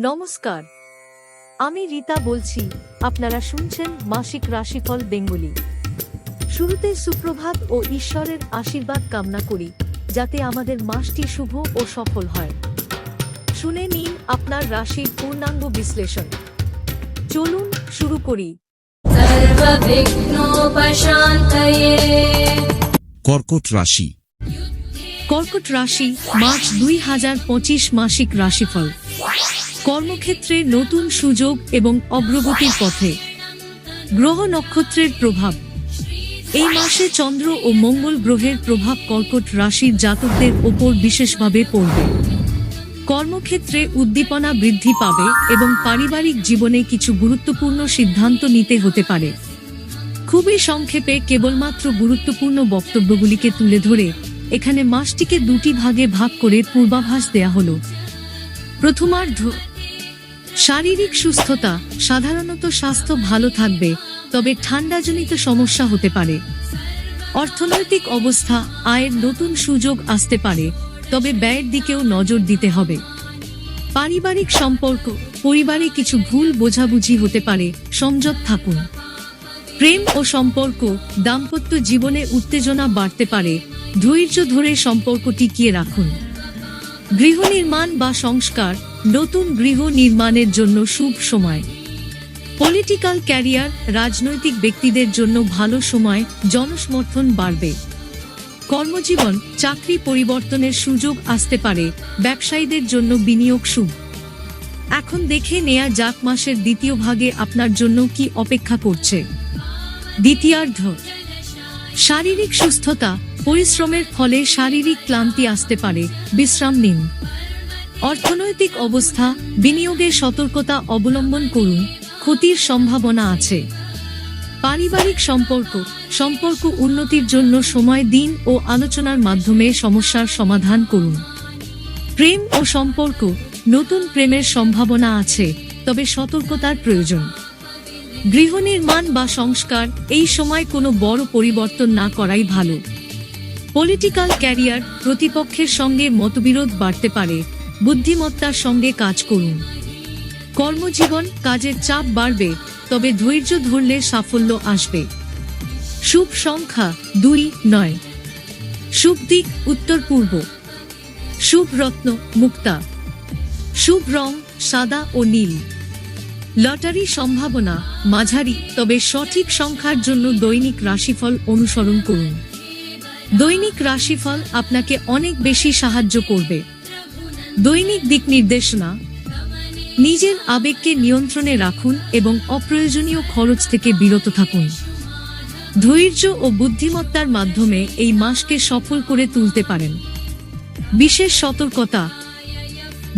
নমস্কার। আমি রীতা বলছি আপনারা শুনছেন মাসিক রাশিফল বেঙ্গলি। শুরুতে সুপ্রভাত ও ঈশ্বরের আশীর্বাদ কামনা করি যাতে আমাদের মাসটি শুভ ও সফল হয়। শুনে নিন আপনার রাশির পূর্ণাঙ্গ বিশ্লেষণ। চলুন শুরু করি। কর্কট রাশি। কর্কট রাশি মার্চ দুই হাজার পঁচিশ মাসিক রাশিফল। কর্মক্ষেত্রে নতুন সুযোগ এবং অগ্রগতির পথে। গ্রহ নক্ষত্রের প্রভাব। এই মাসে চন্দ্র ও মঙ্গল গ্রহের প্রভাব কর্কট রাশির জাতকদের ওপর বিশেষভাবে পড়বে। কর্মক্ষেত্রে উদ্দীপনা বৃদ্ধি পাবে এবং পারিবারিক জীবনে কিছু গুরুত্বপূর্ণ সিদ্ধান্ত নিতে হতে পারে। খুবই সংক্ষেপে কেবলমাত্র গুরুত্বপূর্ণ বক্তব্যগুলিকে তুলে ধরে এখানে মাসটিকে দুটি ভাগে ভাগ করে পূর্বাভাস দেয়া হলো। প্রথমার্ধ শারীরিক সুস্থতা সাধারণত স্বাস্থ্য ভালো থাকবে, তবে ঠান্ডাজনিত সমস্যা হতে পারে। অর্থনৈতিক অবস্থা, আয়ের নতুন সুযোগ আসতে পারে, তবে ব্যয়ের দিকেও নজর দিতে হবে। পারিবারিক সম্পর্ক, পরিবারে কিছু ভুল বোঝাবুঝি হতে পারে, সংযত থাকুন। প্রেম ও সম্পর্ক, দাম্পত্য জীবনে উত্তেজনা বাড়তে পারে, ধৈর্য ধরে সম্পর্ক টিকিয়ে রাখুন। গৃহ নির্মাণ বা সংস্কার নতুন গৃহ নির্মাণের জন্য শুভ সময়। পলিটিক্যাল ক্যারিয়ার রাজনৈতিক ব্যক্তিদের জন্য ভালো সময়, জনসমর্থন বাড়বে। কর্মজীবন, চাকরি পরিবর্তনের সুযোগ আসতে পারে, ব্যবসায়ীদের জন্য বিনিয়োগ শুভ। এখন দেখে নেয়া যাক মাসের দ্বিতীয় ভাগে আপনার জন্য কি অপেক্ষা করছে। দ্বিতীয়ার্ধ। শারীরিক সুস্থতা, পরিশ্রমের ফলে শারীরিক ক্লান্তি আসতে পারে, বিশ্রাম নিন। অর্থনৈতিক অবস্থা বিনিয়োগে সতর্কতা অবলম্বন করুন, ক্ষতির সম্ভাবনা আছে। পারিবারিক সম্পর্ক সম্পর্ক উন্নতির জন্য সময়, দিন ও আলোচনার মাধ্যমে সমস্যার সমাধান করুন। প্রেম ও সম্পর্ক, নতুন প্রেমের সম্ভাবনা আছে, তবে সতর্কতার প্রয়োজন। গৃহ নির্মাণ বা সংস্কার, এই সময় কোনো বড় পরিবর্তন না করাই ভালো। পলিটিক্যাল ক্যারিয়ার প্রতিপক্ষের সঙ্গে মতবিরোধ বাড়তে পারে। বুদ্ধিমত্তার সঙ্গে কাজ করুন। কর্মজীবন কাজের চাপ বাড়বে, তবে ধৈর্য ধরলে সাফল্য আসবে। শুভ সংখ্যা দুই নয়। শুভ দিক উত্তর পূর্ব। শুভ রত্ন মুক্তা। শুভ রং সাদা ও নীল। লটারি সম্ভাবনা মাঝারি, তবে সঠিক সংখ্যার জন্য দৈনিক রাশিফল অনুসরণ করুন। দৈনিক রাশিফল আপনাকে অনেক বেশি সাহায্য করবে। দৈনিক দিক নির্দেশনা। নিজের আবেগকে নিয়ন্ত্রণে রাখুন এবং অপ্রয়োজনীয় খরচ থেকে বিরত থাকুন। ধৈর্য ও বুদ্ধিমত্তার মাধ্যমে এই মাসকে সফল করে তুলতে পারেন। বিশেষ সতর্কতা।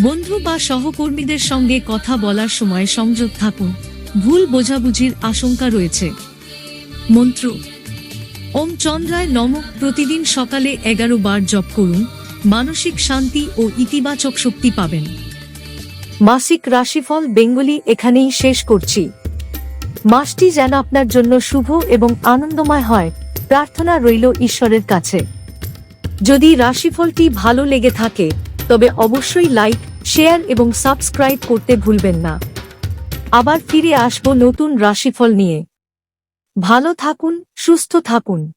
বন্ধু বা সহকর্মীদের সঙ্গে কথা বলার সময় সংযোগ থাকুন। ভুল বোঝাবুঝির আশঙ্কা রয়েছে। মন্ত্র। ওম চন্দ্রায় নম। প্রতিদিন সকালে এগারো বার জপ করুন। মানসিক শান্তি ও ইতিবাচক শক্তি পাবেন। মাসিক রাশিফল বেঙ্গলি এখানেই শেষ করছি। মাসটি যেন আপনার জন্য শুভ এবং আনন্দময় হয়, প্রার্থনা রইল ঈশ্বরের কাছে। যদি রাশিফলটি ভালো লেগে থাকে, তবে অবশ্যই লাইক, শেয়ার এবং সাবস্ক্রাইব করতে ভুলবেন না। আবার ফিরে আসব নতুন রাশিফল নিয়ে। ভালো থাকুন, সুস্থ থাকুন।